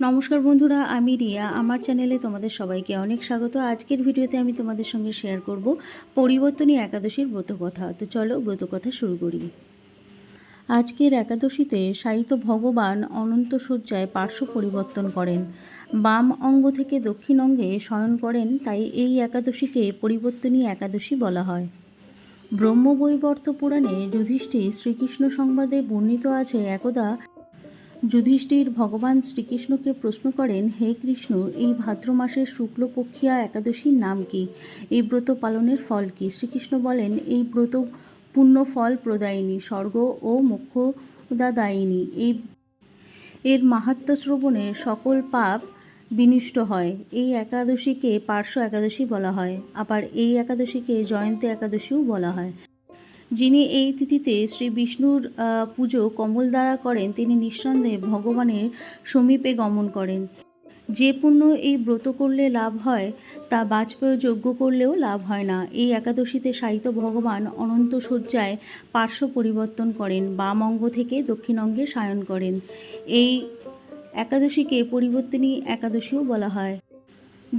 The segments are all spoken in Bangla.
নমস্কার বন্ধুরা, আমি রিয়া। আমার চ্যানেলে তোমাদের সবাইকে অনেক স্বাগত। আজকের ভিডিওতে আমি তোমাদের সঙ্গে শেয়ার করব পরিবর্তনী একাদশীর ব্রতকথা। তো চলো ব্রতকথা শুরু করি। আজকের একাদশীতে সাহিত্য ভগবান অনন্ত শয্যায় পার্শ্ব পরিবর্তন করেন। বাম অঙ্গ থেকে দক্ষিণ অঙ্গে শয়ন করেন, তাই এই একাদশীকে পরিবর্তনী একাদশী বলা হয়। ব্রহ্মবৈবর্ত পুরাণে যুধিষ্ঠির শ্রীকৃষ্ণ সংবাদে বর্ণিত আছে, একদা যুধিষ্ঠির ভগবান শ্রীকৃষ্ণকে প্রশ্ন করেন, হে কৃষ্ণ, এই ভাদ্র মাসের শুক্লপক্ষিয়া একাদশীর নাম কি? এই ব্রত পালনের ফল কি? শ্রীকৃষ্ণ বলেন, এই ব্রত পুণ্য ফল প্রদায়িনী, স্বর্গ ও মোক্ষদাদায়িনী। এই, এর মাহাত্ম শ্রবণে সকল পাপ বিনিষ্ট হয়। এই একাদশীকে পার্শ্ব একাদশী বলা হয়। আবার এই একাদশীকে জয়ন্তী একাদশীও বলা হয়। যিনি এই তিথিতে শ্রী বিষ্ণুর পুজো কমল দ্বারা করেন, তিনি নিঃসন্দেহে ভগবানের সমীপে গমন করেন। যে পুণ্য এই ব্রত করলে লাভ হয়, তা বাজপেয় যজ্ঞ করলেও লাভ হয় না। এই একাদশীতে সাহিত্য ভগবান অনন্ত শয্যায় পার্শ্ব পরিবর্তন করেন, বাম অঙ্গ থেকে দক্ষিণ অঙ্গে সায়ন করেন। এই একাদশীকে পরিবর্তনী একাদশীও বলা হয়।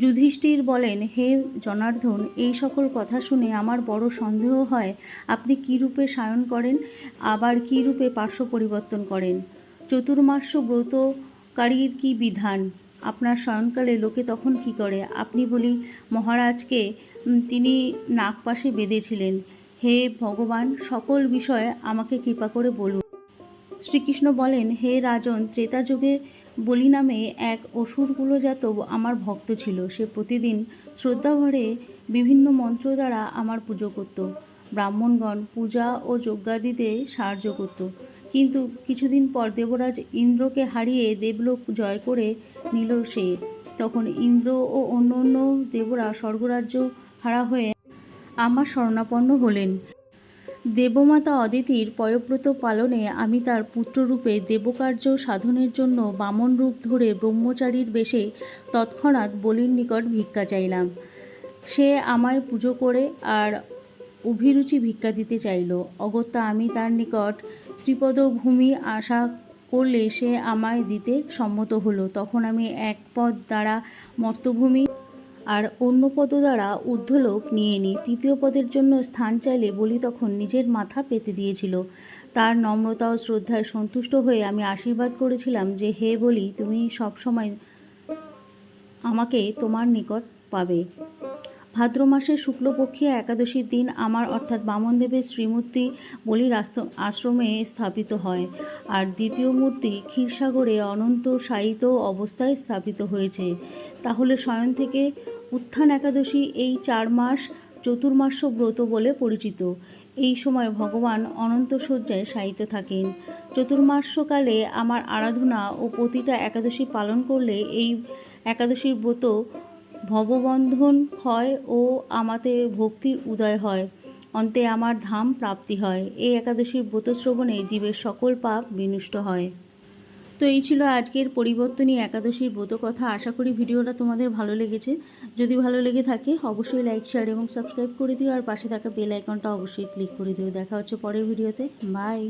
যুধিষ্ঠির বলেন, হে জনার্দন, এই সকল কথা শুনে আমার বড় সন্দেহ হয়, আপনি কী রূপে সায়ন করেন? আবার কী রূপে পার্শ্ব পরিবর্তন করেন? চতুর্মাস্য ব্রতকারীর কি বিধান? আপনার শয়নকালে লোকে তখন কি করে? আপনি বলি, মহারাজকে তিনি নাগপাশে বেঁধেছিলেন। হে ভগবান, সকল বিষয়ে আমাকে কৃপা করে বলুন। শ্রীকৃষ্ণ বলেন, হে রাজন ত্রেতা যুগে বলি নামে এক অসুরকুলজাত আমার ভক্ত ছিল। সে প্রতিদিন শ্রদ্ধাভরে বিভিন্ন মন্ত্র দ্বারা আমার পুজো করত। ব্রাহ্মণগণ পূজা ও যজ্ঞাদিতে সাহায্য করত। কিন্তু কিছুদিন পর দেবরাজ ইন্দ্রকে হারিয়ে দেবলোক জয় করে নিল সে। তখন ইন্দ্র ও অন্য অন্য দেবরা স্বর্গরাজ্য হারা হয়ে আমার শরণাপন্ন হলেন। দেবমাতা অদিতির পয়ব্রত পালনে আমি তার পুত্ররূপে দেবকার্য সাধনের জন্য বামন রূপ ধরে ব্রহ্মচারীর বেশে তৎক্ষণাৎ বলির নিকট ভিক্ষা চাইলাম। সে আমায় পুজো করে আর অভিরুচি ভিক্ষা দিতে চাইল। অগত্যা আমি তার নিকট ত্রিপদ ভূমি আশা করলে সে আমায় দিতে সম্মত হলো। তখন আমি এক পদ দ্বারা মর্তভূমি আর অন্য পদ দ্বারা ঊর্ধ্বলোক নিয়ে নি। তৃতীয় পদের জন্য স্থান চাইলে বলি তখন নিজের মাথা পেতে দিয়েছিল। তার নম্রতা ও শ্রদ্ধায় সন্তুষ্ট হয়ে আমি আশীর্বাদ করেছিলাম যে, হে বলি, তুমি সবসময় আমাকে তোমার নিকট পাবে। ভাদ্র মাসের শুক্লপক্ষীয় একাদশীর দিন আমার অর্থাৎ বামনদেবের শ্রীমূর্তি বলির আশ্রমে স্থাপিত হয়। আর দ্বিতীয় মূর্তি ক্ষীরসাগরে অনন্ত শায়িত অবস্থায় স্থাপিত হয়েছে। তাহলে শয়ন থেকে উত্থান একাদশী এই চার মাস চতুর্মাস্য ব্রত বলে পরিচিত। এই সময় ভগবান অনন্ত শয্যায় শায়িত থাকেন। চতুর্মাস্যকালে আমার আরাধনা ও প্রতিটা একাদশী পালন করলে এই একাদশীর ব্রত ভববন্ধন হয় ও আমাতে ভক্তির উদয় হয়। অন্তে আমার ধাম প্রাপ্তি হয়। এই একাদশীর ব্রত শ্রবণে জীবের সকল পাপ বিনষ্ট হয়। তো এই ছিল আজকের পরিবর্তনী একাদশীর ব্রত কথা আশা করি ভিডিওটা তোমাদের ভালো লেগেছে। যদি ভালো লেগে থাকে, অবশ্যই লাইক শেয়ার এবং সাবস্ক্রাইব করে দিও। আর পাশে থাকা বেল আইকনটা অবশ্যই ক্লিক করে দিও। দেখা হচ্ছে পরের ভিডিওতে বাই